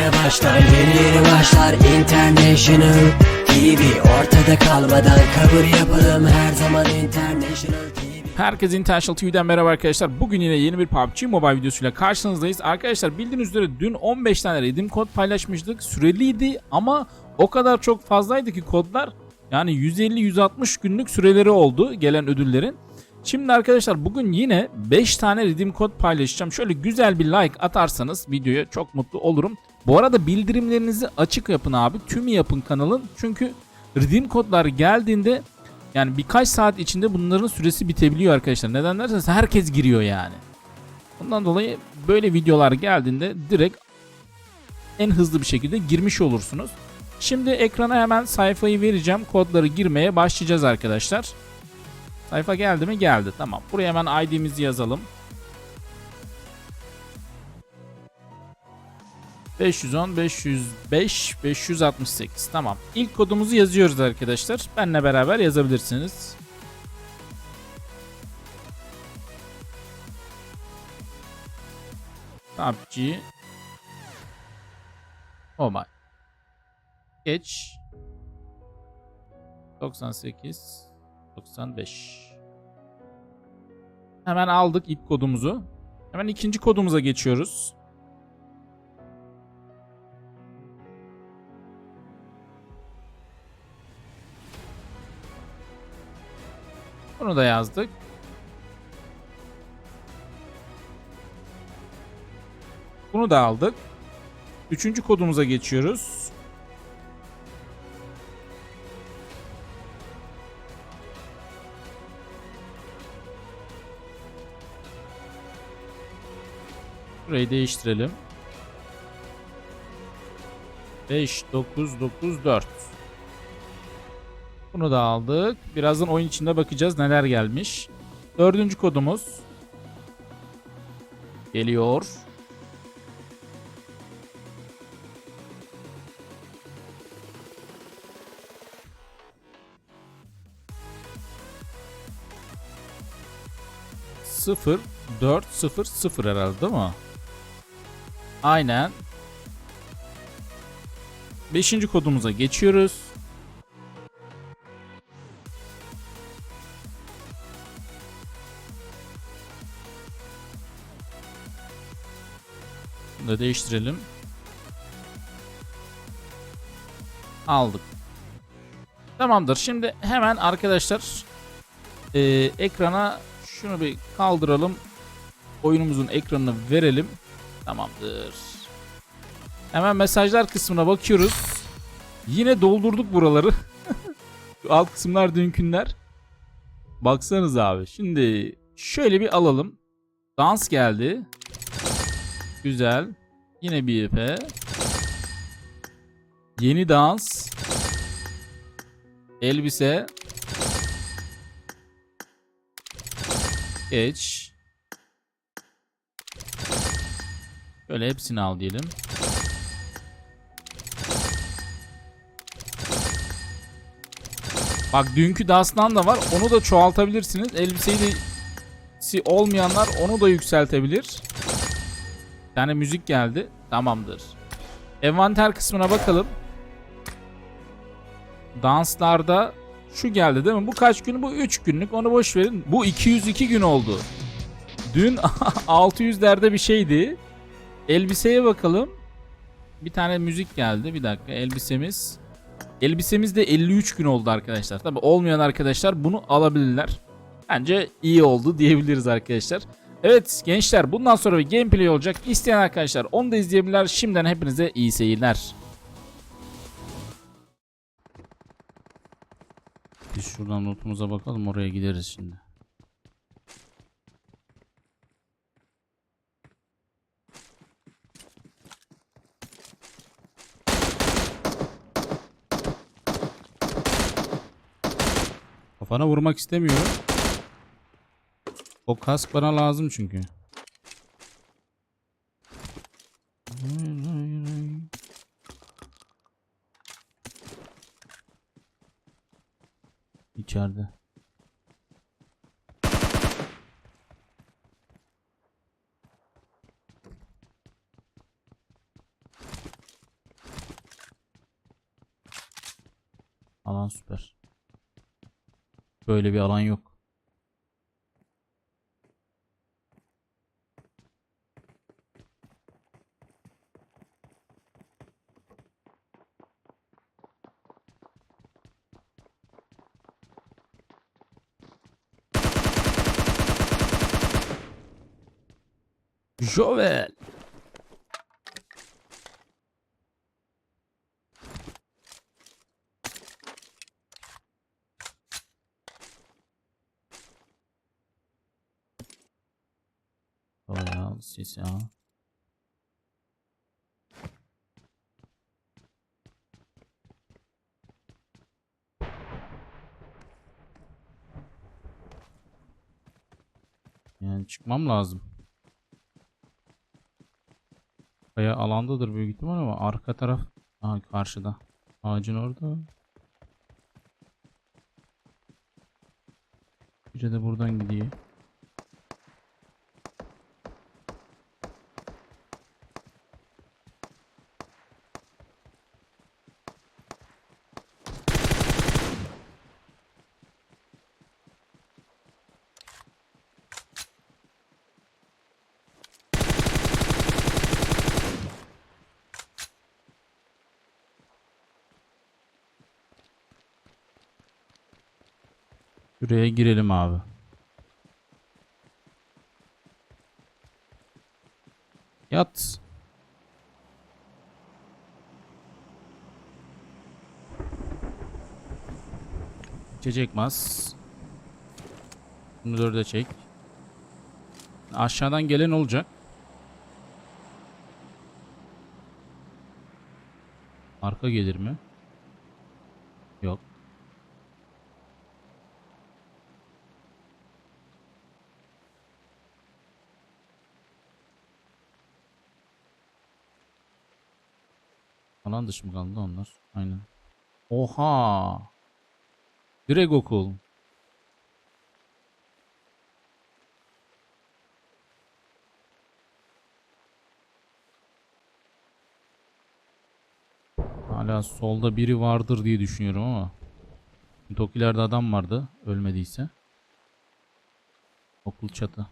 yeni başlar Yeni yeni başlar International TV Ortada kalmadan kabul yapalım Her zaman International TV Herkese International TV'den merhaba arkadaşlar. Bugün yine yeni bir PUBG Mobile videosuyla karşınızdayız. Arkadaşlar bildiğiniz üzere dün 15 tane redeem kod paylaşmıştık. Süreliydi ama o kadar çok fazlaydı ki kodlar. Yani 150-160 günlük süreleri oldu gelen ödüllerin. Şimdi arkadaşlar bugün yine 5 tane redeem kod paylaşacağım. Şöyle güzel bir like atarsanız videoya çok mutlu olurum. Bu arada bildirimlerinizi açık yapın abi. Tüm yapın kanalın. Çünkü redeem kodlar geldiğinde yani birkaç saat içinde bunların süresi bitebiliyor arkadaşlar. Neden derseniz herkes giriyor yani. Bundan dolayı böyle videolar geldiğinde direkt en hızlı bir şekilde girmiş olursunuz. Şimdi ekrana hemen sayfayı vereceğim. Kodları girmeye başlayacağız arkadaşlar. Sayfa geldi mi? Geldi. Tamam. Buraya hemen ID'mizi yazalım. 510, 505, 568. Tamam. İlk kodumuzu yazıyoruz arkadaşlar. Benle beraber yazabilirsiniz. PUBG Mobile Geç 98 95 Hemen aldık ilk kodumuzu. Hemen ikinci kodumuza geçiyoruz. Bunu da yazdık. Bunu da aldık. Üçüncü kodumuza geçiyoruz. Burayı değiştirelim. 5, 9, 9, 4. Bunu da aldık. Birazdan oyun içinde bakacağız neler gelmiş. Dördüncü kodumuz. Geliyor. Sıfır, dört, sıfır, sıfır herhalde değil mi? Aynen. Beşinci kodumuza geçiyoruz. Da değiştirelim. Aldık. Tamamdır. Şimdi hemen arkadaşlar e, ekrana şunu bir kaldıralım. Oyunumuzun ekranını verelim. Tamamdır. Hemen mesajlar kısmına bakıyoruz. Yine doldurduk buraları. Şu alt kısımlar dünkünler. Baksanız abi. Şimdi şöyle bir alalım. Dans geldi. Güzel. Yine bir ipe. Yeni dans. Elbise. Geç. Şöyle hepsini al diyelim. Bak dünkü danstan da var. Onu da çoğaltabilirsiniz. Elbiseyi de olmayanlar onu da yükseltebilir. Bir tane müzik geldi. Tamamdır. Envanter kısmına bakalım. Danslarda şu geldi değil mi? Bu kaç gün? Bu 3 günlük. Onu boş verin. Bu 202 gün oldu. Dün 600'lerde bir şeydi. Elbiseye bakalım. Bir tane müzik geldi. Bir dakika. Elbisemiz. Elbisemiz de 53 gün oldu arkadaşlar. Tabi olmayan arkadaşlar bunu alabilirler. Bence iyi oldu diyebiliriz arkadaşlar. Evet gençler bundan sonra bir gameplay olacak. İsteyen arkadaşlar onu da izleyebilirler. Şimdiden hepinize iyi seyirler. Biz şuradan notumuza bakalım oraya gideriz şimdi. Kafana vurmak istemiyorum. O kask bana lazım çünkü. İçeride. Alan süper. Böyle bir alan yok. Jovel. Bayağı ses ya. Yani çıkmam lazım. Kaya alandadır büyük ihtimal ama arka taraf Aha, karşıda. Ağacın orada. Biri de buradan gidiyor. Şuraya girelim abi. Yat. İçecek mas. Bunu dörde çek. Aşağıdan gelen olacak. Arka gelir mi? Yok. Alan dışı mı kaldı onlar? Aynen. Oha. Direkt okul. Hala solda biri vardır diye düşünüyorum ama. Tokilerde adam vardı. Ölmediyse. Okul çatı.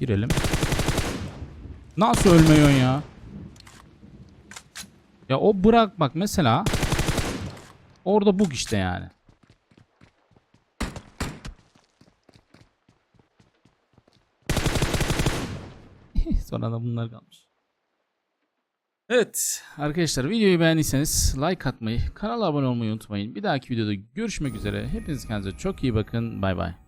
Girelim. Nasıl ölmüyorsun ya? Ya o bırak bak mesela. Orada bug işte yani. Sonra da bunlar kalmış. Evet arkadaşlar videoyu beğendiyseniz like atmayı, kanala abone olmayı unutmayın. Bir dahaki videoda görüşmek üzere. Hepiniz kendinize çok iyi bakın. Bay bay.